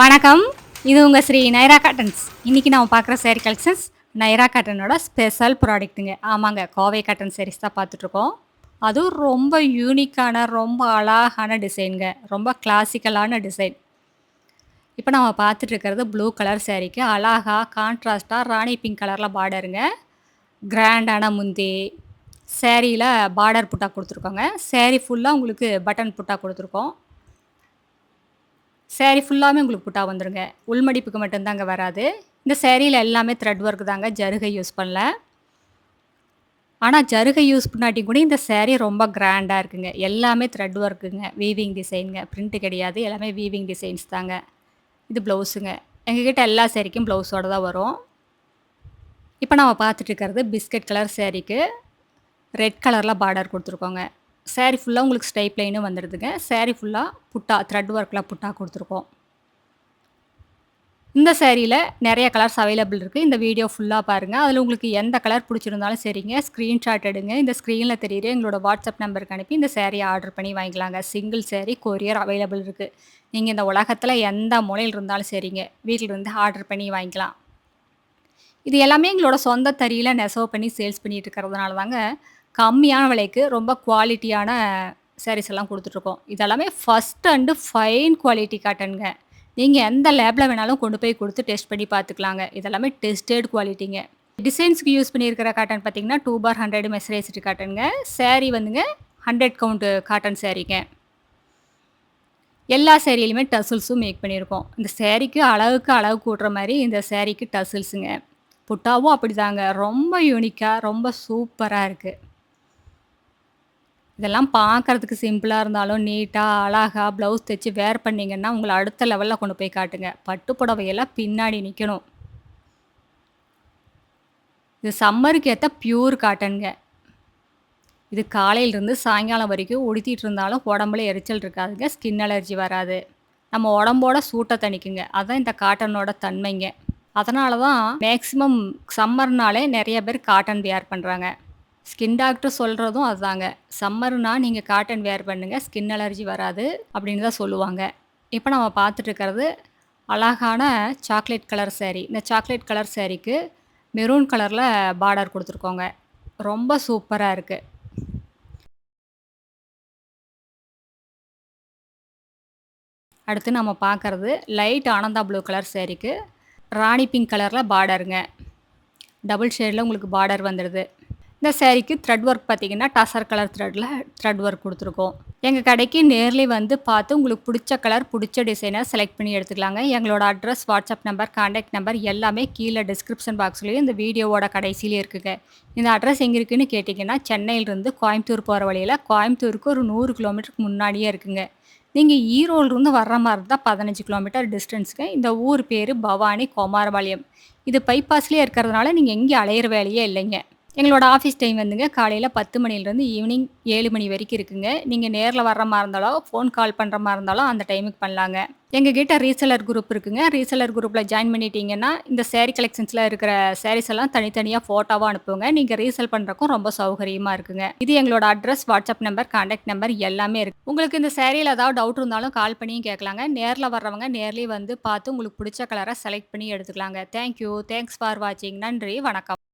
வணக்கம். இது உங்கள் ஸ்ரீ நைரா காட்டன்ஸ். இன்றைக்கி நம்ம பார்க்குற சேரீ கலெக்ஷன்ஸ் நைரா காட்டனோட ஸ்பெஷல் ப்ராடக்ட்டுங்க ஆமாங்க கோவை காட்டன் சேரீஸ் தான் பார்த்துட்ருக்கோம். அதுவும் ரொம்ப யூனிக்கான ரொம்ப அழகான டிசைனுங்க ரொம்ப கிளாசிக்கலான டிசைன் இப்போ நம்ம பார்த்துட்ருக்கிறது ப்ளூ கலர் சேரீக்கு அழகா கான்ட்ராஸ்ட்டாக ராணி பிங்க் கலரில் பார்டருங்க கிராண்டான முந்தி சேரீயில் பார்டர் புட்டா கொடுத்துருக்கோங்க. சேரீ ஃபுல்லாக உங்களுக்கு பட்டன் புட்டா கொடுத்துருக்கோம். சேரீ ஃபுல்லாகவே உங்களுக்கு புட்டா வந்துடுங்க உள்மடிப்புக்கு மட்டும்தாங்க வராது. இந்த சேரீயில் எல்லாமே த்ரெட் ஒர்க் தாங்க ஜருகை யூஸ் பண்ணல. ஆனால் ஜருகை யூஸ் பண்ணாட்டி கூட இந்த சேரீ ரொம்ப கிராண்டாக இருக்குங்க. எல்லாமே த்ரெட் ஒர்க்குங்க வீவிங் டிசைனுங்க பிரிண்ட்டு கிடையாது. எல்லாமே வீவிங் டிசைன்ஸ் தாங்க. இது ப்ளவுஸுங்க எங்ககிட்ட எல்லா சேரீக்கும் ப்ளவுஸோட தான் வரும். இப்போ நம்ம பார்த்துட்டு இருக்கிறது பிஸ்கட் கலர் சேரீக்கு ரெட் கலரில் பார்டர் கொடுத்துருக்கோங்க. சேரீ ஃபுல்லாக உங்களுக்கு ஸ்டைப் லைனும் வந்துடுதுங்க சேரீ ஃபுல்லாக புட்டா த்ரெட் ஒர்க்கில் புட்டா கொடுத்துருக்கோம். இந்த சேரீயில் நிறைய கலர்ஸ் அவைலபிள் இருக்குது இந்த வீடியோ ஃபுல்லாக பாருங்கள் அதில் உங்களுக்கு எந்த கலர் பிடிச்சிருந்தாலும் சரிங்க. ஸ்க்ரீன்ஷாட் எடுங்க. இந்த ஸ்க்ரீனில் தெரியுற எங்களோட வாட்ஸ்அப் நம்பருக்கு அனுப்பி இந்த சேரீ ஆர்டர் பண்ணி வாங்கிக்கலாங்க. சிங்கிள் சேரீ கொரியர் அவைலபிள் இருக்குது நீங்கள் இந்த உலகத்தில் எந்த மூலையில் இருந்தாலும் சரிங்க. வீட்டில் இருந்து ஆர்டர் பண்ணி வாங்கிக்கலாம். இது எல்லாமே எங்களோட சொந்த தறியில் நெசவு பண்ணி சேல்ஸ் பண்ணிகிட்டு இருக்கிறதுனால தாங்க கம்மியான விலைக்கு ரொம்ப குவாலிட்டியான சாரீஸ் எல்லாம் கொடுத்துட்ருக்கோம். இதெல்லாமே ஃபஸ்ட் அண்டு ஃபைன் குவாலிட்டி காட்டனுங்க நீங்கள் எந்த லேபில் வேணாலும் கொண்டு போய் கொடுத்து டெஸ்ட் பண்ணி பார்த்துக்கலாங்க. இதெல்லாமே டெஸ்டட் குவாலிட்டிங்க டிசைன்ஸ்க்கு யூஸ் பண்ணியிருக்கிற காட்டன் பார்த்தீங்கன்னா டூ பார் ஹண்ட்ரட் மெசரைஸ்டு காட்டனுங்க சேரீ வந்துங்க ஹண்ட்ரட் கவுண்ட் காட்டன் சேரீங்க எல்லா சேரீலையுமே டசில்ஸும் மேக் பண்ணியிருக்கோம். இந்த சேரீக்கு அளவுக்கு அளவு கூட்டுற மாதிரி இந்த சேரீக்கு டசில்ஸுங்க புட்டாவும் அப்படிதாங்க. ரொம்ப யூனிக்காக ரொம்ப சூப்பராக இருக்குது இதெல்லாம் பார்க்கறதுக்கு சிம்பிளாக இருந்தாலும் நீட்டாக அழகா ப்ளவுஸ் தைச்சு வேர் பண்ணிங்கன்னா உங்களை அடுத்த லெவலில் கொண்டு போய் காட்டுங்க. பட்டு புடவையெல்லாம் பின்னாடி நிற்கணும் இது சம்மருக்கு ஏற்ற பியூர் காட்டனுங்க இது காலையிலேருந்து சாயங்காலம் வரைக்கும் உடுத்திட்டு இருந்தாலும் உடம்புல எரிச்சல் இருக்காதுங்க ஸ்கின் அலர்ஜி வராது. நம்ம உடம்போட சூட்டை தணிக்குங்க. அதுதான் இந்த காட்டனோட தன்மைங்க. அதனால தான் மேக்ஸிமம் சம்மர்னாலே நிறைய பேர் காட்டன் வியர் பண்ணுறாங்க ஸ்கின் டாக்டர் சொல்கிறதும் அதுதாங்க சம்மர்னா நீங்கள் காட்டன் வேர் பண்ணுங்கள் ஸ்கின் அலர்ஜி வராது அப்படின்னு தான் சொல்லுவாங்க. இப்போ நம்ம பார்த்துட்டு இருக்கிறது அழகான சாக்லேட் கலர் சேரீ இந்த சாக்லேட் கலர் சேரீக்கு மெரூன் கலரில் பார்டர் கொடுத்துருக்கோங்க. ரொம்ப சூப்பராக இருக்குது அடுத்து நம்ம பார்க்குறது லைட் ஆனந்தா ப்ளூ கலர் சேரீக்கு ராணி பிங்க் கலரில் பார்டருங்க டபுள் ஷேடில் உங்களுக்கு பார்டர் வந்துடுது இந்த சேரீக்கு த்ரெட் ஒர்க் பார்த்தீங்கன்னா டசர் கலர் த்ரெட்டில் த்ரெட் ஒர்க் கொடுத்துருக்கோம். எங்கள் கடைக்கு நேர்லேயே வந்து பார்த்து உங்களுக்கு பிடிச்ச கலர் பிடிச்ச டிசைனை செலக்ட் பண்ணி எடுத்துக்கலாங்க. எங்களோட address WhatsApp number contact number எல்லாமே கீழே டிஸ்கிரிப்ஷன் பாக்ஸ்லேயும் இந்த வீடியோவோட கடைசியிலே இருக்குங்க. இந்த அட்ரஸ் எங்கே இருக்குதுன்னு கேட்டிங்கன்னா சென்னையிலேருந்து கோயம்புத்தூர் போகிற வழியில் கோயம்புத்தூருக்கு ஒரு நூறு கிலோமீட்டருக்கு முன்னாடியே இருக்குங்க. நீங்கள் ஈரோடுலேருந்து வர்ற மாதிரி இருந்தால் பதினஞ்சு கிலோமீட்டர் டிஸ்டன்ஸுக்கு இந்த ஊர் பேர் பவானி குமாரபாளையம். இது பைபாஸ்லேயே இருக்கிறதுனால நீங்கள் எங்கேயும் அலையிற வேலையே இல்லைங்க. எங்களோட ஆஃபீஸ் டைம் வந்துங்க காலையில் பத்து மணிலேருந்து ஈவினிங் ஏழு மணி வரைக்கும் இருக்குங்க. நீங்கள் நேரில் வர்ற மாதிரி இருந்தாலும் ஃபோன் கால் பண்ணுற மாதிரி இருந்தாலும் அந்த டைமுக்கு பண்ணலாங்க. எங்கள் கிட்ட ரீசெலர் குரூப் இருக்குங்க ரீசெலர் குரூப்பில் ஜாயின் பண்ணிட்டீங்கன்னா இந்த சேரீ கலெக்ஷன்ஸில் இருக்கிற சாரீஸ் எல்லாம் தனித்தனியாக ஃபோட்டோவாக அனுப்புங்க. நீங்கள் ரீசெல் பண்ணுறக்கும் ரொம்ப சௌகரியமாக இருக்குங்க. இது எங்களோட address WhatsApp number contact number எல்லாமே இருக்குது உங்களுக்கு இந்த சேரீயில் ஏதாவது டவுட் இருந்தாலும் கால் பண்ணியும் கேட்கலாங்க. நேரில் வர்றவங்க நேர்லேயே வந்து பார்த்து உங்களுக்கு பிடிச்ச கலரை செலக்ட் பண்ணி எடுத்துக்கலாங்க. தேங்க்யூ தேங்க்ஸ் ஃபார் வாட்சிங் நன்றி. வணக்கம்.